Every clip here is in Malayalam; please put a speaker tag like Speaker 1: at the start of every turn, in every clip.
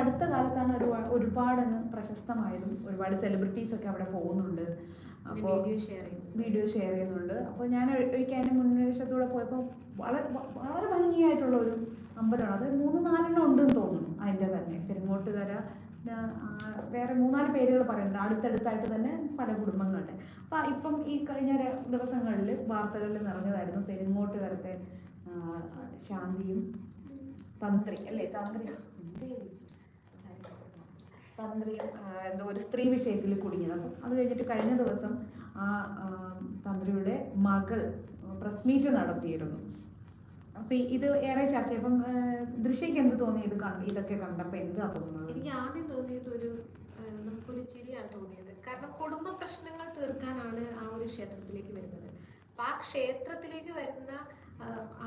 Speaker 1: അടുത്ത കാലത്താണ് ഒരു ഒരുപാട് അങ്ങ് പ്രശസ്തമായതും ഒരുപാട് സെലിബ്രിറ്റീസ് ഒക്കെ അവിടെ പോകുന്നുണ്ട്. അപ്പോൾ
Speaker 2: വീഡിയോ ഷെയർ ചെയ്യുന്നു
Speaker 1: വീഡിയോ ഷെയർ ചെയ്യുന്നുണ്ട്. അപ്പോൾ ഞാൻ ഒരിക്കൽ അതിന്റെ മുൻവശത്തൂടെ പോയപ്പോൾ വളരെ വളരെ ഭംഗിയായിട്ടുള്ള ഒരു അമ്പലമാണ്. അത് മൂന്ന് നാലെണ്ണം ഉണ്ടെന്ന് തോന്നുന്നു അതിന്റെ തന്നെ. പെരുങ്ങോട്ടുകര വേറെ മൂന്നാൽ പേരുകൾ പറയുന്നുണ്ട്. അടുത്തടുത്തായിട്ട് തന്നെ പല കുടുംബങ്ങളുടെ അപ്പം ഇപ്പം ഈ കഴിഞ്ഞ ദിവസങ്ങളിൽ വാർത്തകളിൽ നിറഞ്ഞതായിരുന്നു പെരുങ്ങോട്ടുകരത്തെ ശാന്തിയും തന്ത്രി. അല്ലേ? തന്ത്രി. തന്ത്രിയും ആ, എന്തോ ഒരു സ്ത്രീ വിഷയത്തിൽ കുടുങ്ങിയത്. അപ്പം അത് കഴിഞ്ഞിട്ട് കഴിഞ്ഞ ദിവസം ആ തന്ത്രിയുടെ മകൾ പ്രസ് മീറ്റ് നടത്തിയിരുന്നു. അപ്പൊ ഇത് ഏറെ ചർച്ച. ഇപ്പം ആ, ദൃശ്യക്ക് എന്ത് തോന്നി? ഇത് ഇതൊക്കെ കണ്ടപ്പോ എന്താ തോന്നുന്നത്?
Speaker 2: എനിക്ക് ആദ്യം തോന്നിയത് ഒരു നമുക്കൊരു ചിരിയാണ് തോന്നിയത്. കാരണം കുടുംബ പ്രശ്നങ്ങൾ തീർക്കാനാണ് ആ ഒരു ക്ഷേത്രത്തിലേക്ക് വരുന്നത്. അപ്പൊ ആ ക്ഷേത്രത്തിലേക്ക് വരുന്ന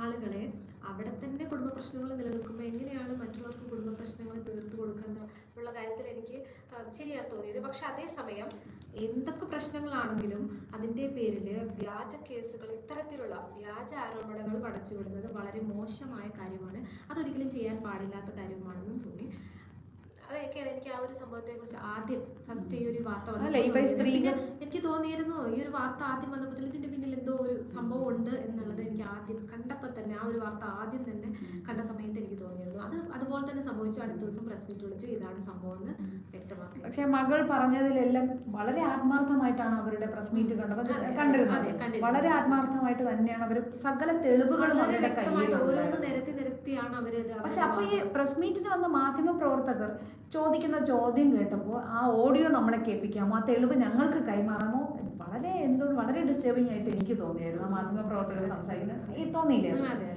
Speaker 2: ആളുകളെ അവിടെ തന്നെ കുടുംബ പ്രശ്നങ്ങൾ നിലനിൽക്കുമ്പോൾ എങ്ങനെയാണ് മറ്റുള്ളവർക്ക് കുടുംബ പ്രശ്നങ്ങൾ തീർത്തു കൊടുക്കുന്നത് ഉള്ള കാര്യത്തിൽ എനിക്ക് ശരിയാണ് തോന്നിയത്. പക്ഷെ അതേസമയം എന്തൊക്കെ പ്രശ്നങ്ങളാണെങ്കിലും അതിന്റെ പേരിൽ വ്യാജ കേസുകൾ ഇത്തരത്തിലുള്ള വ്യാജ ആരോപണങ്ങൾ പടച്ചുവിടുന്നത് വളരെ മോശമായ കാര്യമാണ്. അതൊരിക്കലും ചെയ്യാൻ പാടില്ലാത്ത കാര്യമാണെന്നും തോന്നി. അതൊക്കെയാണ് എനിക്ക് ആ ഒരു സംഭവത്തെ കുറിച്ച് ആദ്യം ഫസ്റ്റ് ഈ ഒരു വാർത്ത എനിക്ക് തോന്നിയിരുന്നു ഈ ഒരു വാർത്ത ആദ്യം വന്നപ്പോൾ ഇതിന്റെ സംഭവം ഉണ്ട് എന്നുള്ളത് എനിക്ക് ആദ്യം കണ്ടപ്പോൾ തന്നെ ആ ഒരു വാർത്ത ആദ്യം തന്നെ കണ്ട സമയത്ത് എനിക്ക് തോന്നിയിരുന്നു. അത് അതുപോലെ തന്നെ സംഭവിച്ചു. അടുത്ത ദിവസം പ്രസ് മീറ്റ് വിളിച്ചു. ഇതാണ് സംഭവം എന്ന് വ്യക്തമാക്കി.
Speaker 1: പക്ഷേ മകൾ പറഞ്ഞതിലെല്ലാം വളരെ ആത്മാർത്ഥമായിട്ടാണ് അവരുടെ പ്രസ് മീറ്റ് കണ്ടത്. കണ്ടിരുന്നത്.
Speaker 2: കണ്ടിരുന്നു.
Speaker 1: വളരെ ആത്മാർത്ഥമായിട്ട് തന്നെയാണ്. അവർ സകല തെളിവുകളും അവരുടെ കയ്യിലുണ്ട്.
Speaker 2: നിരത്തിയാണ് അവരത്
Speaker 1: പക്ഷെ അപ്പൊ ഈ പ്രസ് മീറ്റിന് വന്ന മാധ്യമ പ്രവർത്തകർ ചോദിക്കുന്ന ചോദ്യം കേട്ടപ്പോൾ ആ ഓഡിയോ നമ്മളെ കേൾപ്പിക്കാമോ? ആ തെളിവ് ഞങ്ങൾക്ക് കൈമാറാമോ? വളരെ എന്തോ വളരെ ഡിസ്റ്റർബിങ് ആയിട്ട് എനിക്ക് തോന്നിയായിരുന്നു ആ മാധ്യമ പ്രവർത്തകർ സംസാരിക്കുന്നത് ഈ തോന്നിയില്ലേ?
Speaker 2: ഉം, അതെ.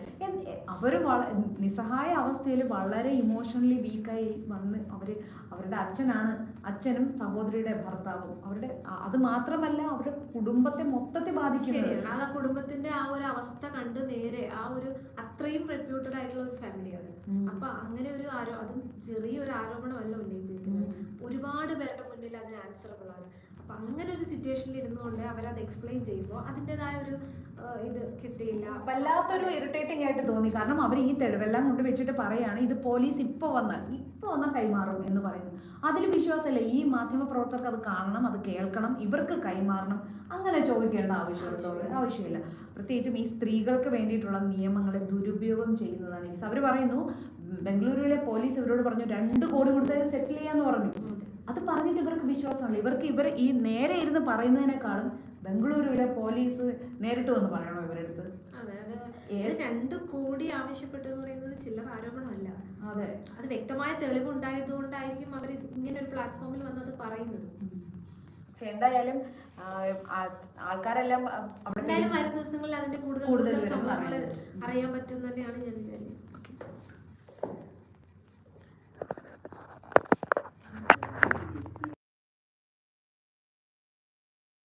Speaker 1: അവർ വള- നിസ്സഹായ അവസ്ഥയിൽ വളരെ ഇമോഷണലി വീക്കായി വന്ന് അവർ അവരുടെ അച്ഛനാണ് അച്ഛനും സഹോദരിയുടെ ഭർത്താവും. അവരുടെ അത് മാത്രമല്ല അവരുടെ കുടുംബത്തെ മൊത്തത്തിൽ ബാധിക്കുന്നത്.
Speaker 2: ആ കുടുംബത്തിന്റെ ആ ഒരു അവസ്ഥ കണ്ട് നേരെ ആ ഒരു അത്രയും റെപ്യൂട്ടഡ് ആയിട്ടുള്ള ഒരു ഫാമിലിയാണ്. അപ്പൊ അങ്ങനെ ഒരു ആരോ അതും ചെറിയൊരു ആരോപണമല്ല ഉന്നയിച്ചിരിക്കുന്നത്. ഒരുപാട് പേരുടെ മുന്നിൽ അതിന് ആൻസറബിൾ ആണ്. അപ്പൊ അങ്ങനെ ഒരു സിറ്റുവേഷനിൽ ഇരുന്നുകൊണ്ട് അവരത് എക്സ്പ്ലെയിൻ ചെയ്യുമ്പോൾ അതിന്റെതായ ഒരു ഇത് കിട്ടിയില്ല.
Speaker 1: വല്ലാത്തൊരു ഇറിറ്റേറ്റിംഗ് ആയിട്ട് തോന്നി. കാരണം അവർ ഈ തെളിവെല്ലാം കൊണ്ട് വെച്ചിട്ട് പറയാണ് ഇത് പോലീസ് ഇപ്പോൾ വന്നാൽ ഇപ്പോൾ വന്നാൽ കൈമാറും എന്ന് പറയുന്നു. അതിൽ വിശ്വാസമല്ല. ഈ മാധ്യമ പ്രവർത്തകർക്ക് അത് കാണണം അത് കേൾക്കണം ഇവർക്ക് കൈമാറണം. അങ്ങനെ ചോദിക്കേണ്ട ആവശ്യമുണ്ടോ? ആവശ്യമില്ല. പ്രത്യേകിച്ചും ഈ സ്ത്രീകൾക്ക് വേണ്ടിയിട്ടുള്ള നിയമങ്ങളെ ദുരുപയോഗം ചെയ്യുന്നതാണ്. അവർ പറയുന്നു ബാംഗ്ലൂരിലെ ബംഗളൂരുവിലെ പോലീസ് ഇവരോട് പറഞ്ഞു രണ്ട് കോടി കൊടുത്ത് സെറ്റിൽ ചെയ്യാന്ന് പറഞ്ഞു. അത് പറഞ്ഞിട്ട് ഇവർക്ക് വിശ്വാസമല്ല ഇവർക്ക് ഇവർ ഈ നേരെ ഇരുന്ന് പറയുന്നതിനേക്കാളും ബംഗളൂരുവിലെ പോലീസ് നേരിട്ട് വന്ന് പറയണോ ഇവരെടുത്ത്?
Speaker 2: അതെ അത് രണ്ട് കോടി ആവശ്യപ്പെട്ടു പറയുന്നത് ചില്ലറ ആരോപണമല്ല.
Speaker 1: അതെ.
Speaker 2: അത് വ്യക്തമായ തെളിവ് ഉണ്ടായതുകൊണ്ടായിരിക്കും അവർ ഇങ്ങനെ ഒരു പ്ലാറ്റ്ഫോമിൽ വന്നത് പറയുന്നത്.
Speaker 1: പക്ഷെ എന്തായാലും ആൾക്കാരെല്ലാം
Speaker 2: എന്തായാലും വരും ദിവസങ്ങളിൽ അതിന്റെ കൂടുതൽ
Speaker 1: കൂടുതൽ
Speaker 2: സംഭവങ്ങൾ. അറിയാൻ പറ്റും. തന്നെയാണ് ഞാൻ വിചാരിക്കുന്നത്.